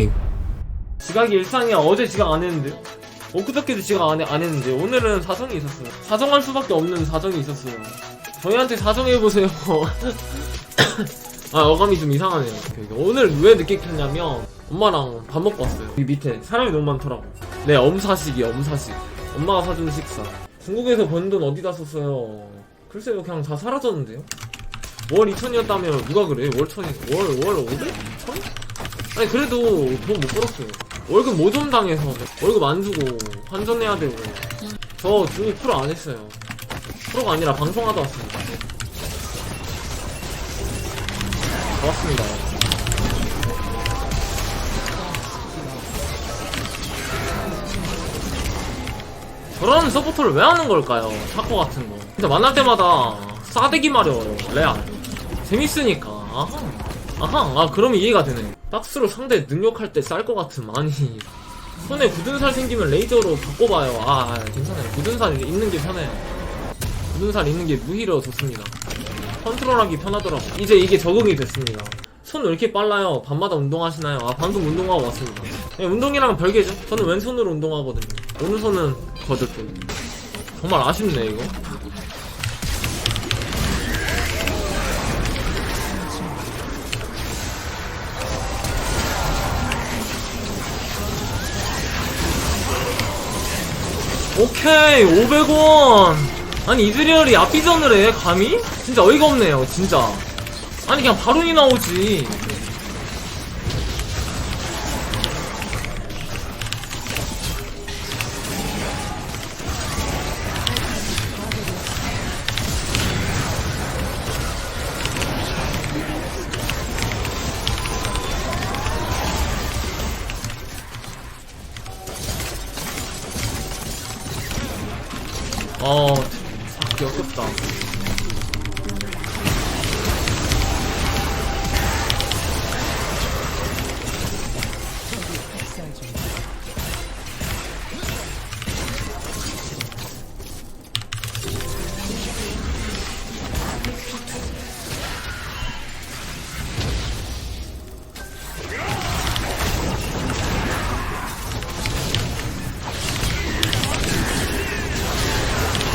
링. 지각이 일상이야. 어제 지각 안 했는데. 엊그저께도 지각 안, 해- 안 했는데. 오늘은 사정이 있었어요. 사정할 수밖에 없는 사정이 있었어요. 저희한테 사정해보세요. 아, 어감이 좀 이상하네요. 오늘 왜 늦게 켰냐면, 엄마랑 밥 먹고 왔어요. 여기 밑에 사람이 너무 많더라고. 네, 엄사식이요, 엄사식. 엄마가 사준 식사. 중국에서 번 돈 어디다 썼어요? 글쎄요, 그냥 다 사라졌는데요? 월 2천이었다면 누가 그래? 월 천이, 월, 월 500? 1천? 아니, 그래도 돈 못 벌었어요. 월급 모좀 당해서 월급 안 주고 환전해야 되고. 저 중국 프로 안 했어요. 프로가 아니라 방송하다 왔습니다. 고맙습니다. 저런 서포터를 왜 하는 걸까요? 사코 같은 거. 진짜 만날 때마다 싸대기 마려워요. 레알. 재밌으니까. 아하. 아하. 아, 그럼 이해가 되네. 박스로 상대 능력할 때 쌀 것 같음. 아니. 손에 굳은 살 생기면 레이저로 바꿔봐요. 아, 아, 괜찮아요. 굳은 살 있는 게 편해요. 굳은 살 있는 게 무히려 좋습니다. 컨트롤하기 편하더라고. 이제 이게 적응이 됐습니다. 손 왜 이렇게 빨라요? 밤마다 운동하시나요? 아, 방금 운동하고 왔습니다. 네, 운동이랑 별개죠. 저는 왼손으로 운동하거든요. 오른손은 거저쪽. 정말 아쉽네, 이거. 오케이 500원. 아니 이즈리얼이 앞비전을 해 감히? 진짜 어이가 없네요 진짜. 아니 그냥 바론이 나오지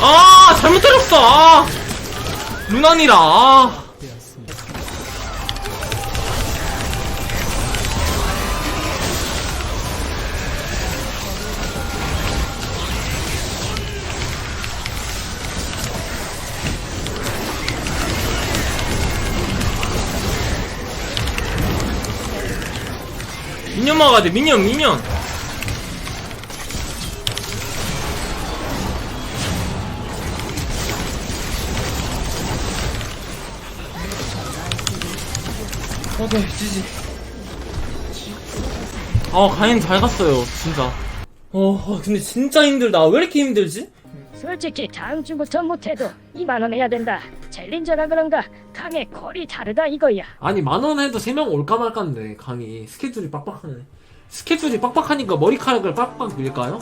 아 잘못 때렸어. 아. 루난이라. 아. 미니언 막아야 돼. 미니언 미니언 오케이 지지 아 가인 잘 갔어요 진짜 어 어, 근데 진짜 힘들다 왜 이렇게 힘들지? 솔직히 다음 주부터 못해도 2만 원 해야 된다. 챌린저라 그런가 강의 콜이 다르다 이거야. 아니 만 원 해도 3명 올까 말까인데 강이 스케줄이 빡빡하네 스케줄이 빡빡하니까 머리카락을 빡빡 밀까요?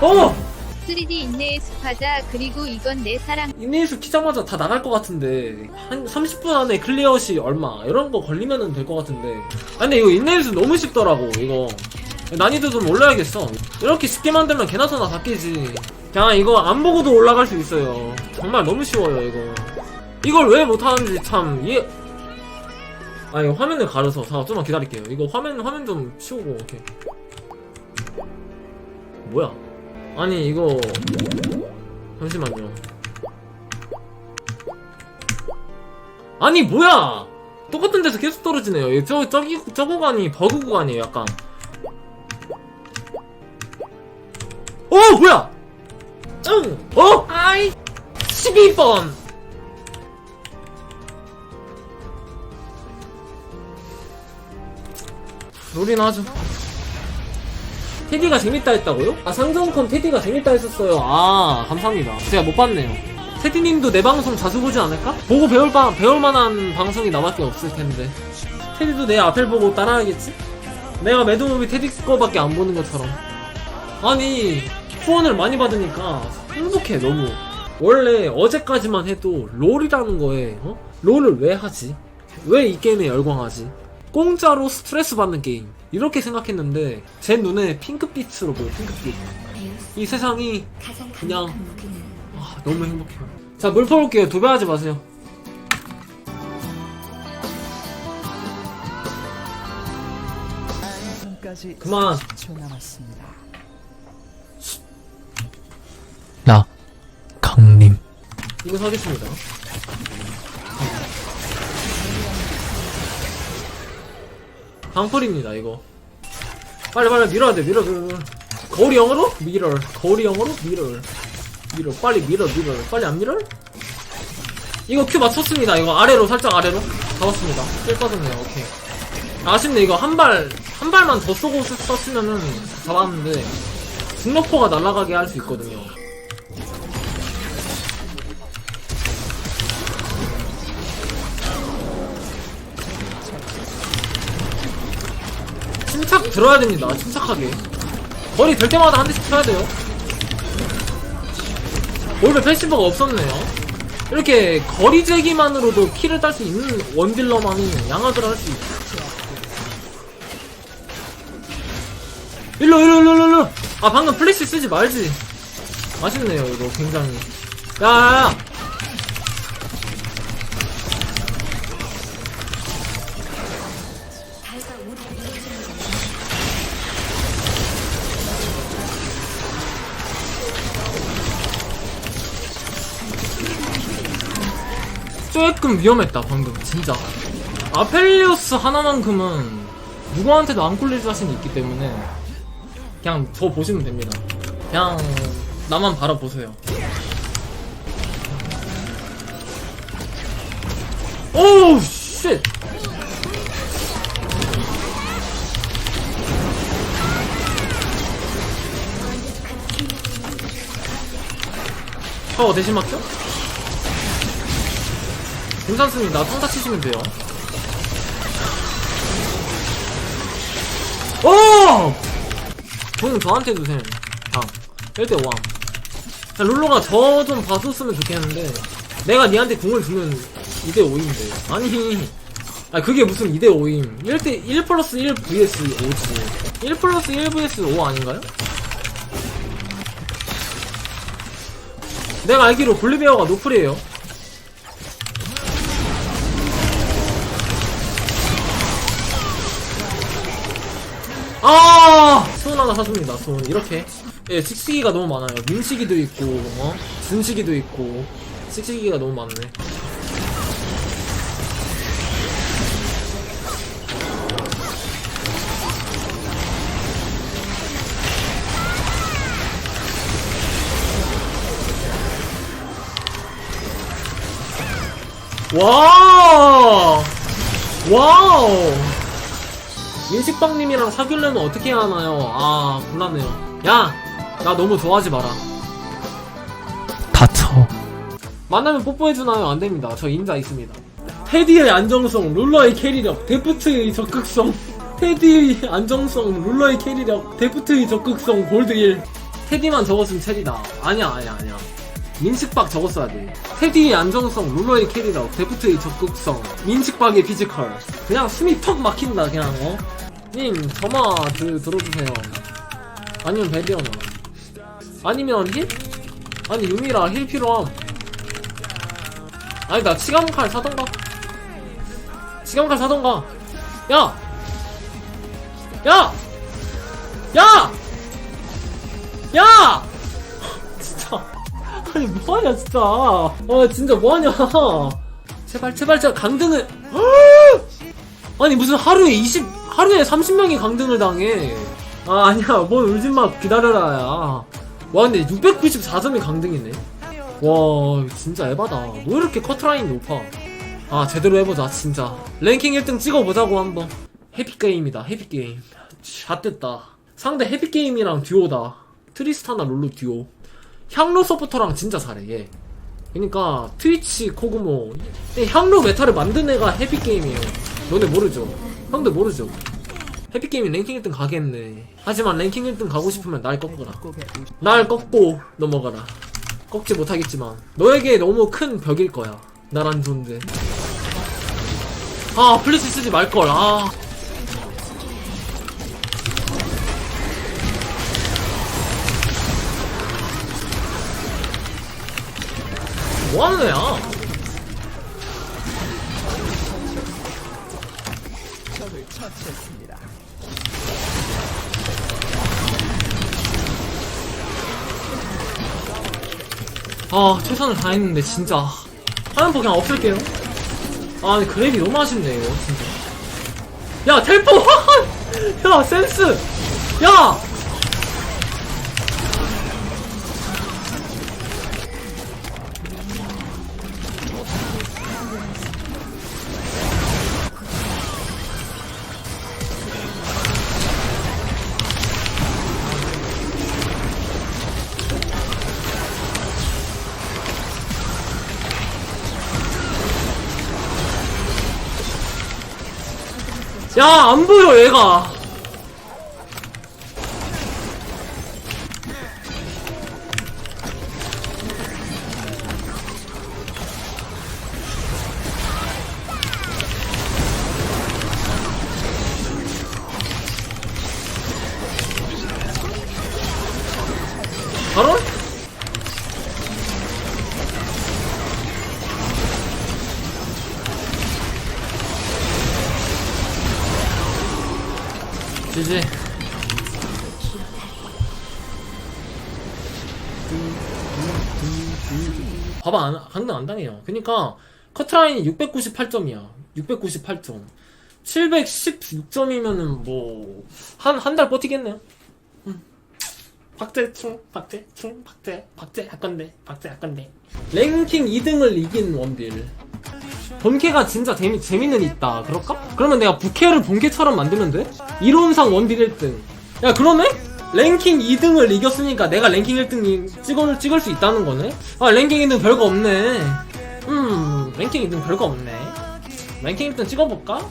어! 3D 인내의 습하다 그리고 이건 내 사랑. 인내수 키자마자 다 나갈 것 같은데 한 30분 안에 클리어시 얼마 이런 거 걸리면은 될 것 같은데. 아 근데 이거 인내수 너무 쉽더라고 이거. 난이도 좀 올려야겠어. 이렇게 쉽게 만들면 개나 소나 다 깨지. 그냥 이거 안 보고도 올라갈 수 있어요. 정말 너무 쉬워요 이거. 이걸 왜 못하는지 참 이해. 아 이거 화면을 가려서 잠깐 좀만 기다릴게요. 이거 화면 화면 좀 치우고 오케이. 뭐야 아니 이거 잠시만요. 아니 뭐야! 똑같은 데서 계속 떨어지네요. 이 저, 저기 저 구간이 버그 구간이에요 약간. 어 뭐야! 응! 어? 아이. 12번! 롤이나 하죠 테디가 재밌다 했다고요? 아 상정컴 테디가 재밌다 했었어요 아 감사합니다 제가 못 봤네요 테디님도 내 방송 자주 보지 않을까? 보고 배울 바, 배울 만한 방송이 나밖에 없을 텐데 테디도 내 앞을 보고 따라하겠지? 내가 매드무비 테디 거밖에 안 보는 것처럼 아니 후원을 많이 받으니까 행복해 너무 원래 어제까지만 해도 롤이라는 거에 어? 롤을 왜 하지? 왜 이 게임에 열광하지? 공짜로 스트레스 받는 게임. 이렇게 생각했는데 제 눈에 핑크빛으로 보여 핑크빛. 이 세상이 그냥 아, 너무 행복해요. 자 물 퍼올게요. 도배하지 마세요. 그만. 10초 남았습니다. 나 강림. 이거 사겠습니다 방풀입니다 이거. 빨리 빨리 밀어야 돼 밀어 밀어 거울이 영어로? 밀어 거울이 영어로? 밀어 밀어. 빨리 밀어 밀어 빨리 안 밀어? 이거 큐 맞췄습니다 이거. 아래로 살짝 아래로. 잡았습니다. 삘 빠졌네요 오케이. 아쉽네 이거 한 발 한 발만 더 쏘고 쓰- 썼으면은 잡았는데 중력포가 날아가게 할 수 있거든요 침착 들어야 됩니다. 침착하게. 거리 될 때마다 한 대씩 쳐야 돼요. 올베 패시브가 없었네요. 이렇게 거리 재기만으로도 키를 딸 수 있는 원딜러만이 양악을 할 수 있어. 일로, 일로, 일로, 일로, 일로. 아, 방금 플래시 쓰지 말지. 맛있네요, 이거 굉장히. 야, 야, 야. 조금 위험했다 방금 진짜. 아펠리오스 하나만큼은 누구한테도 안 꿀릴 자신이 있기 때문에 그냥 저 보시면 됩니다. 그냥 나만 바라보세요. 오우 쉣! 어 대신 맞죠? 괜찮습니다. 평타 치시면 돼요. 오! 공 저한테 주세요. 당. 1대 5함. 자, 룰러가 저 좀 봐줬으면 좋겠는데, 내가 니한테 공을 주면 2대 5인데. 아니, 아 그게 무슨 2대 5임. 1대, 1 플러스 1 vs 5지. 1 플러스 1 vs 5 아닌가요? 내가 알기로 볼리베어가 노플이에요. 아! 손 하나 사줍니다, 손. 이렇게. 예, 식시기가 너무 많아요. 민식이도 있고, 어? 준식이도 있고, 식시기가 너무 많네. 와! 와우! 민식빵님이랑 사귀려면 어떻게 해야 하나요? 아, 곤란해요. 야! 나 너무 좋아하지 마라. 다쳐 만나면 뽀뽀해주나요? 안 됩니다. 저 인자 있습니다. 테디의 안정성, 룰러의 캐리력, 데프트의 적극성. 테디의 안정성, 룰러의 캐리력, 데프트의 적극성, 골드 1. 테디만 적었으면 체리다. 아니야, 아니야, 아니야. 민식박 적었어야 돼. 테디의 안정성, 룰러의 캐리력, 데프트의 적극성, 민식박의 피지컬. 그냥 숨이 턱 막힌다, 그냥, 어? 님, 저마 들, 들어주세요. 아니면 베리어나. 아니면 힐? 아니, 유미라 힐 필요함. 아니 나 치감칼 사던가 치감칼 사던가 야! 야! 야! 야! 진짜 아니 뭐하냐 진짜 아 진짜 뭐하냐 제발 제발 제발 강등을 아니 무슨 하루에 20 하루에 30명이 강등을 당해. 아 아니야. 뭔 울지마. 기다려라 야 와 근데 694점이 강등이네. 와 진짜 에바다. 뭐 이렇게 커트라인 높아? 아 제대로 해보자 진짜. 랭킹 1등 찍어보자고 한번. 해피게임이다 해피게임. 샷됐다. 상대 해피게임이랑 듀오다. 트리스타나 롤루 듀오. 향로 서포터랑 진짜 잘해 얘. 그니까 트위치 코그모. 이 향로 메타를 만든 애가 해피게임이에요. 너네 모르죠 형들 모르죠 해피게임이 랭킹 1등 가겠네 하지만 랭킹 1등 가고 싶으면 날 꺾어라 날 꺾고 넘어가라. 꺾지 못하겠지만 너에게 너무 큰 벽일 거야. 나란 존재. 아 플리스 쓰지 말걸 아 뭐하는 애야 아 최선을 다했는데 진짜. 하얀 포 그냥 없앨게요. 아 근데 그랩이 너무 아쉽네요 진짜. 야 텔포! 야 센스! 야 야, 안 보여, 얘가. 봐봐, 안, 강등 안 당해요. 그니까, 커트라인이 698점이야. 698점. 716점이면은 뭐, 한, 한 달 버티겠네요. 음. 박제충, 박제, 박제 할 건데, 박제 할 건데. 랭킹 2등을 이긴 원딜. 본캐가 진짜 재미, 재미는 있다. 그럴까? 그러면 내가 부캐를 본캐처럼 만들면 돼? 이론상 원딜 1등. 야, 그러네? 랭킹 2등을 이겼으니까 내가 랭킹 1등 찍을, 찍을 수 있다는 거네? 아, 랭킹 2등 별거 없네. 음, 랭킹 2등 별거 없네. 랭킹 1등 찍어볼까?